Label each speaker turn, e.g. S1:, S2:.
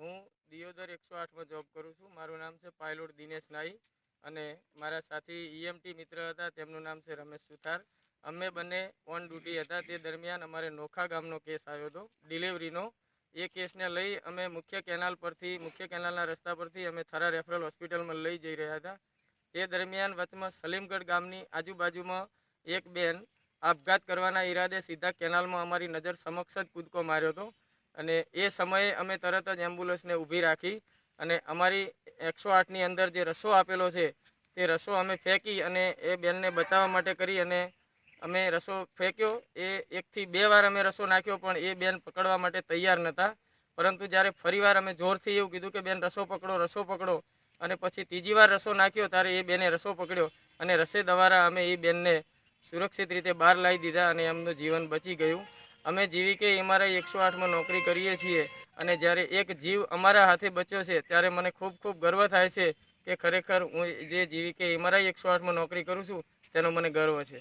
S1: હું દિયોદર એકસો આઠમાં જોબ કરું છું. મારું નામ છે પાયલોટ દિનેશ નાઈ અને મારા સાથી ઈએમટી મિત્ર હતા, તેમનું નામ છે રમેશ સુથાર. અમે બંને ઓન ડ્યુટી હતા. તે દરમિયાન અમારે નોખા ગામનો કેસ આવ્યો હતો. ડિલિવરીનો એ કેસને લઈ અમે મુખ્ય કેનાલ પરથી, મુખ્ય કેનાલના રસ્તા પરથી અમે થરા રેફરલ હોસ્પિટલમાં લઈ જઈ રહ્યા હતા. તે દરમિયાન વચમાં સલીમગઢ ગામની આજુબાજુમાં એક બેન આપઘાત કરવાના ઈરાદે સીધા કેનાલમાં અમારી નજર સમક્ષ જ કૂદકો માર્યો હતો. અને એ સમયે અમે તરત જ એમ્બ્યુલન્સને ઊભી રાખી અને અમારી એકસો આઠની અંદર જે રસો આપેલો છે, તે રસો અમે ફેંકી અને એ બેનને બચાવવા માટે કરી અને અમે રસો ફેંક્યો. એ એકથી બે વાર અમે રસો નાખ્યો, પણ એ બેન પકડવા માટે તૈયાર નહોતા. પરંતુ જ્યારે ફરીવાર અમે જોરથી એવું કીધું કે, બેન, રસો પકડો રસો પકડો. અને પછી ત્રીજી વાર રસો નાખ્યો, ત્યારે એ બેને રસો પકડ્યો અને રસે દ્વારા અમે એ બેનને સુરક્ષિત રીતે બહાર લાવી દીધા અને એમનું જીવન બચી ગયું. અમે જીવી કે અમારા એકસો આઠમાં નોકરી કરીએ છીએ અને જ્યારે એક જીવ અમારા હાથે બચ્યો છે, ત્યારે મને ખૂબ ખૂબ ગર્વ થાય છે કે ખરેખર હું જે જીવી કે અમારા એકસો આઠમાં નોકરી કરું છું, તેનો મને ગર્વ છે.